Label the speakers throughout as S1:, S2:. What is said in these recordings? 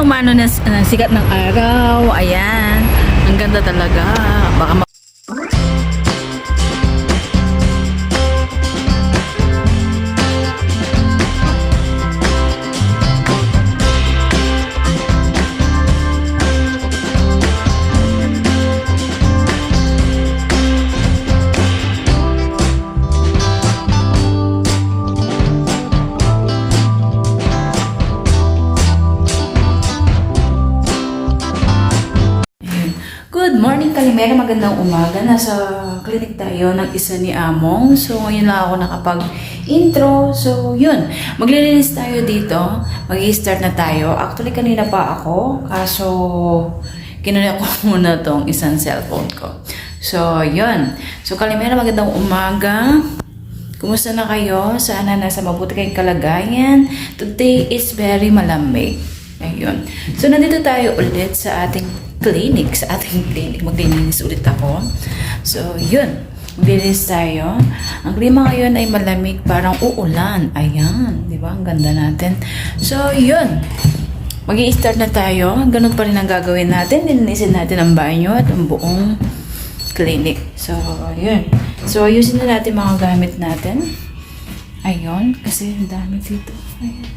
S1: umano na, na sikat ng araw. Ayan. Ang ganda talaga. Baka Kalimera. Magandang umaga. Nasa clinic tayo ng isa ni Among. So, ngayon lang ako nakapag-intro. So, yun. Maglilinis tayo dito. mag start na tayo. Actually, kanina pa ako. Kaso, kinuha ko muna tong isang cellphone ko. So, yun. So, Kalimera, magandang umaga. Kumusta na kayo? Sana nasa mabuti kayong kalagayan. Today is very malamig. Ayun. So, nandito tayo ulit sa ating clinic. Sa ating clinic. Maglilinis ulit ako. So, yun. Maglilinis tayo. Ang klima ngayon ay malamig. Parang uulan. Ayan. Di ba? Ang ganda natin. So, yun. mag start na tayo. Ganun pa rin ang gagawin natin. Nilinisin natin ang banyo at ang buong clinic. So, yun. So, ayusin na natin mga gamit natin. Ayun. Kasi ang dami dito. Ayan.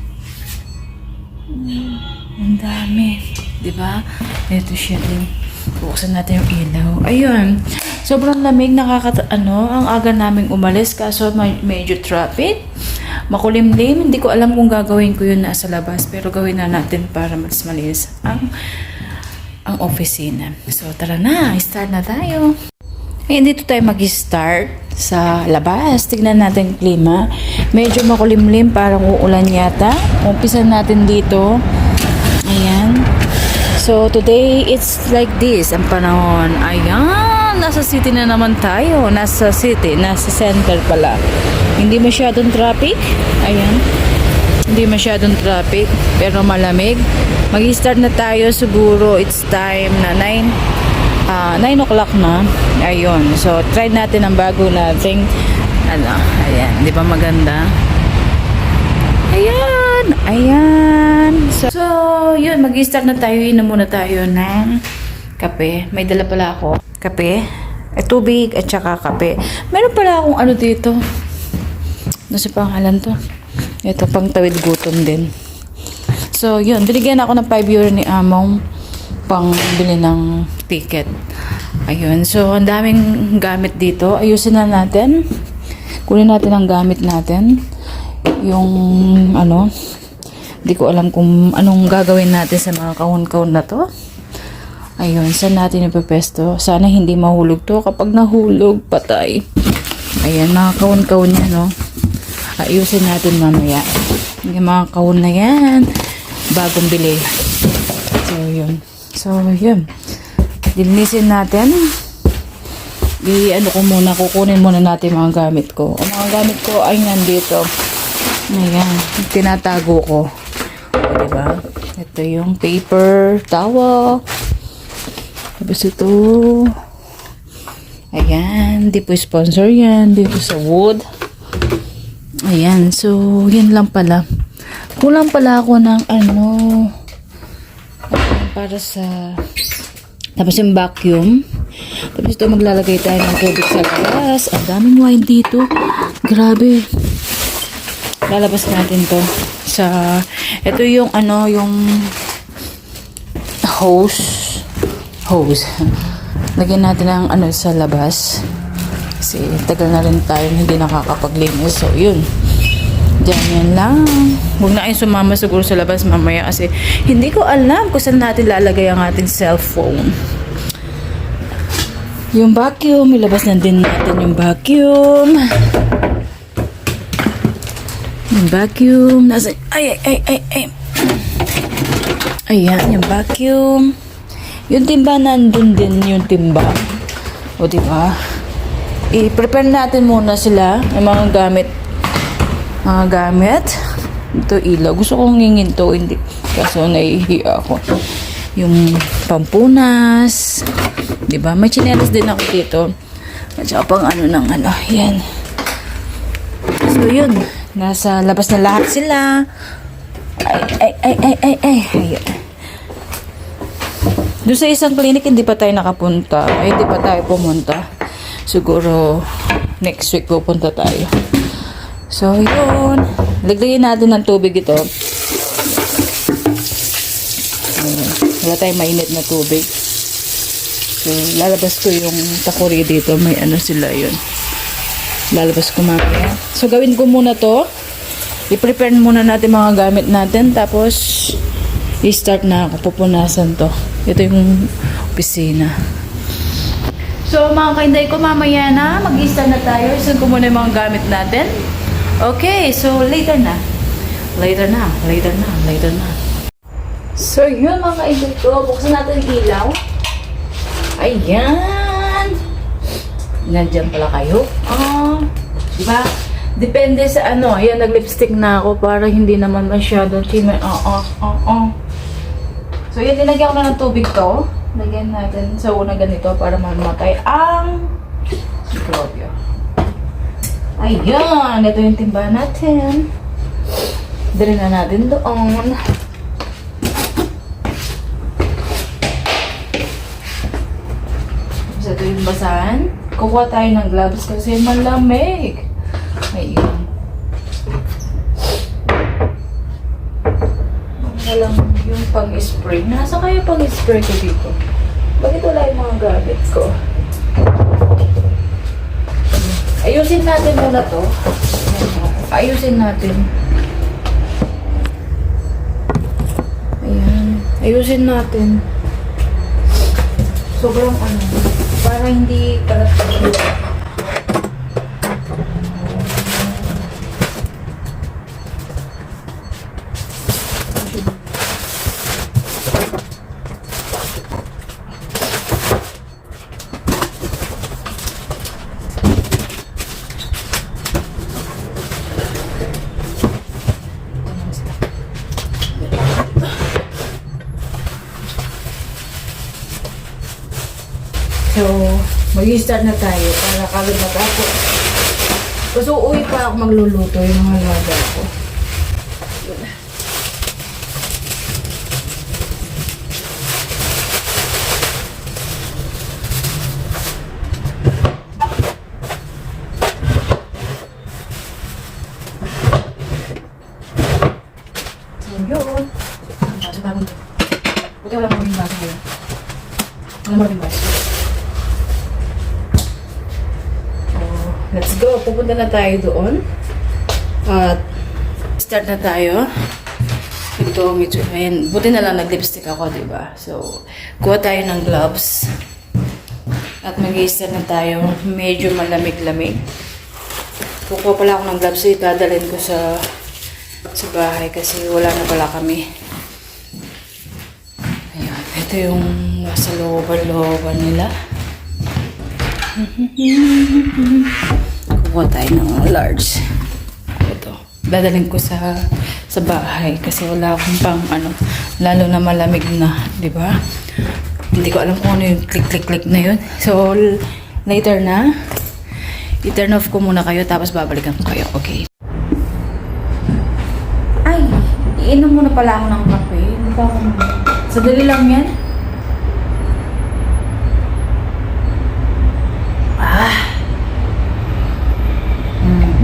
S1: Ang dami. Di ba? Ito siya din. Buksan natin yung ilaw. Ayun. Sobrang lamig. Nakaka... Ano, ang aga naming umalis. Kaso medyo traffic. Makulimlim. Hindi ko alam kung gagawin ko yun nasa labas. Pero gawin na natin para mas malinis ang ang opisina. So, tara na. Start na tayo. Ngayon dito tayo mag-start sa labas. Tignan natin klima. Medyo makulimlim, parang uulan yata. Umpisa natin dito. So, today, it's like this, ang panahon. Ayan, nasa city na naman tayo. Nasa city, nasa center pala. Hindi masyadong traffic. Ayan. Hindi masyadong traffic, pero malamig. Mag-start na tayo siguro. It's time na 9 Ah, 9 o'clock na. Ayun. So, try natin ang bago nating ano, ayan. Di ba maganda? Ayan. Ayan. So, so yun. Mag-start na tayo. Inom muna tayo ng kape. May dala pala ako. Kape. Eh, tubig at saka kape. Meron pala akong ano dito. Ano sa pangalan to? Ito, pang tawid gutom din. So, yun. Binigyan ako ng 5 euro ni Among pang bili ng ticket. Ayun. So, ang daming gamit dito. Ayusin na natin. Kunin natin ang gamit natin. Yung, ano, hindi ko alam kung anong gagawin natin sa mga kahon-kahon na to. Ayun, saan natin ipapesto? Sana hindi mahulog to. Kapag nahulog, patay. Ayan, mga kahon-kahon yan, no? Ayusin natin mamaya. Yung mga kahon na yan, bagong bili. So, yun. So, yun. Dilinisin natin. I, ano ko muna, kukunin muna natin mga gamit ko. Ang mga gamit ko ay nandito. Ayan, tinatago ko. O, diba? Ito yung paper towel. Tapos ito. Ayan, di po sponsor yan. Dito sa wood. Ayan, so, yan lang pala. Kulang pala ako ng ano, para sa tapos yung vacuum tapos ito maglalagay tayo ng tubig sa labas ang daming wine dito grabe lalabas natin to sa ito yung ano yung hose hose lagyan natin ng ano sa labas kasi tagal na rin tayo hindi nakakapaglinis so yun Diyan yan lang. Huwag na kayong sumama siguro sa labas mamaya kasi hindi ko alam kung saan natin lalagay ang ating cellphone. Yung vacuum, ilabas na din natin yung vacuum. Yung vacuum, nasa, ay, ay, ay, ay. Ayan, yung vacuum. Yung timba, nandun din yung timba. O, diba? I-prepare natin muna sila, yung mga gamit mga gamit. Ito ilaw. Gusto kong ngingin to. Hindi. Kaso naihiya ako. Yung pampunas. Diba? May chinelas din ako dito. At saka pang ano ng ano. Yan. So yun. Nasa labas na lahat sila. Ay, ay, ay, ay, ay, ay. Doon sa isang clinic, hindi pa tayo nakapunta. Ay, hindi pa tayo pumunta. Siguro, next week pupunta tayo. So, yun. Lagdayin natin ng tubig ito. Ayan. Wala tayong mainit na tubig. So, lalabas ko yung takuri dito. May ano sila yun. Lalabas ko mamaya. So, gawin ko muna to. I-prepare muna natin mga gamit natin. Tapos, i-start na ako. Pupunasan to. Ito yung opisina. So, mga kainday ko, mamaya na. Mag-start na tayo. Isan ko muna yung mga gamit natin. Okay, so later na. Later na, later na, later na. So, yun mga kainday ko. Buksan natin ilaw. Ayan! Nandiyan pala kayo. Ah, di ba? Depende sa ano. Ayan, nag-lipstick na ako para hindi naman masyadong chime. Oo, oo, oo. So, yun, dinagyan ko na ng tubig to. Lagyan natin sa una ganito para mamatay ang mikrobyo. Ayan! Ito yung timba natin. Dali na natin doon. Tapos ito yung basahan. Kukuha tayo ng gloves kasi malamig. Ayan. Walang yung pang-spray. Nasa kaya pang-spray ko dito? Bakit wala yung mga gamit ko? Ayusin natin muna to. Ayusin natin. Ayan. Ayusin natin. Sobrang ano. Para hindi kalat-kalat. Mag-start na tayo para kagad matapos. Kasi uuwi pa ako magluluto yung mga laga ko. So, yun. Ang baso bago. Buti wala mo yung baso ngayon. Wala mo yung baso. Oh, let's go. Pupunta na tayo doon. At start na tayo. Ito, medyo, ayan, buti na lang nag-lipstick ako, di ba? So, kuha tayo ng gloves. At mag start na tayo. Medyo malamig-lamig. Kukuha pala ako ng gloves. So, itadalhin ko sa sa bahay kasi wala na pala kami. Ayan, ito yung nasa looban-looban nila. Kukuha tayo ng large. Ito. Dadalhin ko sa sa bahay kasi wala akong pang ano, lalo na malamig na, di ba? Hindi ko alam kung ano yung click-click-click na yun. So, later na, i-turn off ko muna kayo tapos babalikan ko kayo. Okay. Ay, iinom muna pala ako ng kape. Hindi pa ako Sadali lang yan. Ah. Mhm.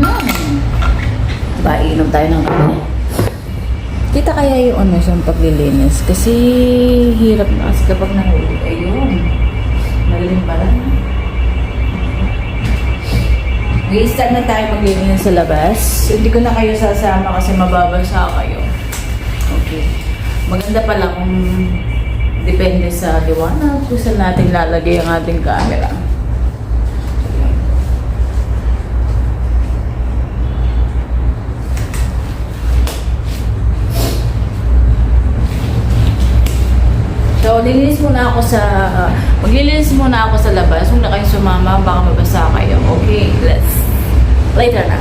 S1: Ba, iinom tayo ng kape. Kita kaya yung ano sa paglilinis. Kasi hirap na kasi kapag nahuli. Ayun. Magaling pala. Mag-start na tayo maglilinis sa labas. Hindi ko na kayo sasama kasi mababasa kayo. Okay. Maganda pala kung depende sa liwanag kung saan natin lalagay ang ating camera. So, lilinis muna ako sa, maglilinis muna ako sa labas. Huwag na kayong sumama, baka mabasa kayo. Okay, let's, later na.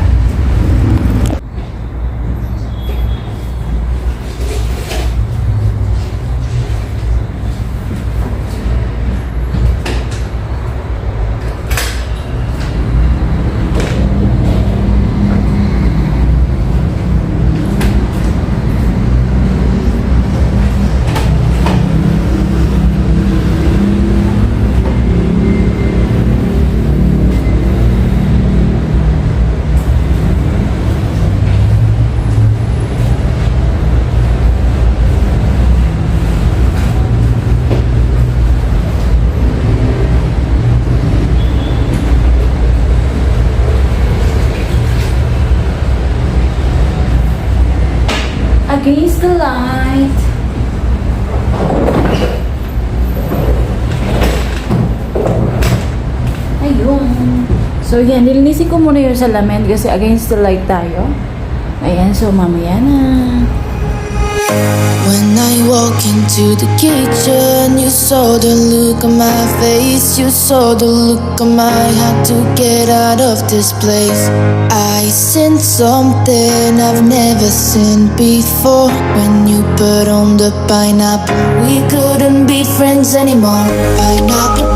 S1: Yan. Nilinisin ko muna yung salamin kasi against the light tayo. Ayan. So, mamaya na.
S2: When I walk into the kitchen, you saw the look on my face. You saw the look on my had to get out of this place. I seen something I've never seen before. When you put on the pineapple, we couldn't be friends anymore. Pineapple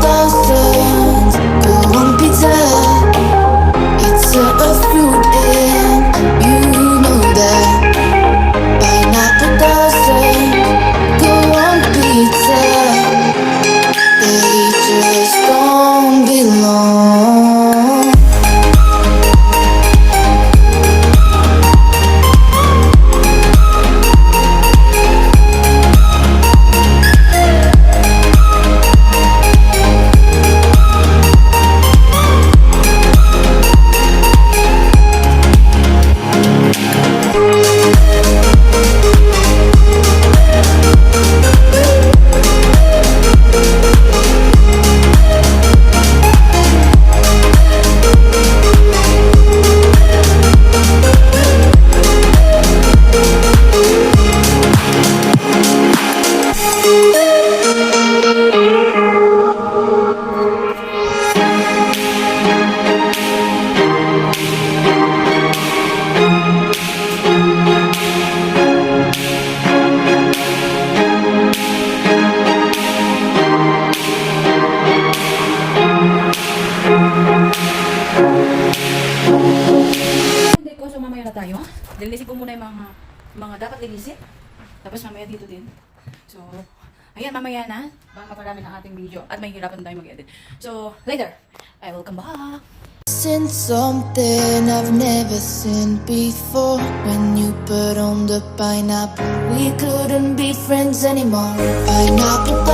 S1: tayo. Linisin ko muna yung mga, mga dapat linisin. Tapos mamaya dito din. So, ayan, mamaya na. Baka maparami ng ating video. At may hirapan tayo mag-edit. So, later, I will come back.
S2: Seen something I've never seen before. When you put on the pineapple, we couldn't be friends anymore. Pineapple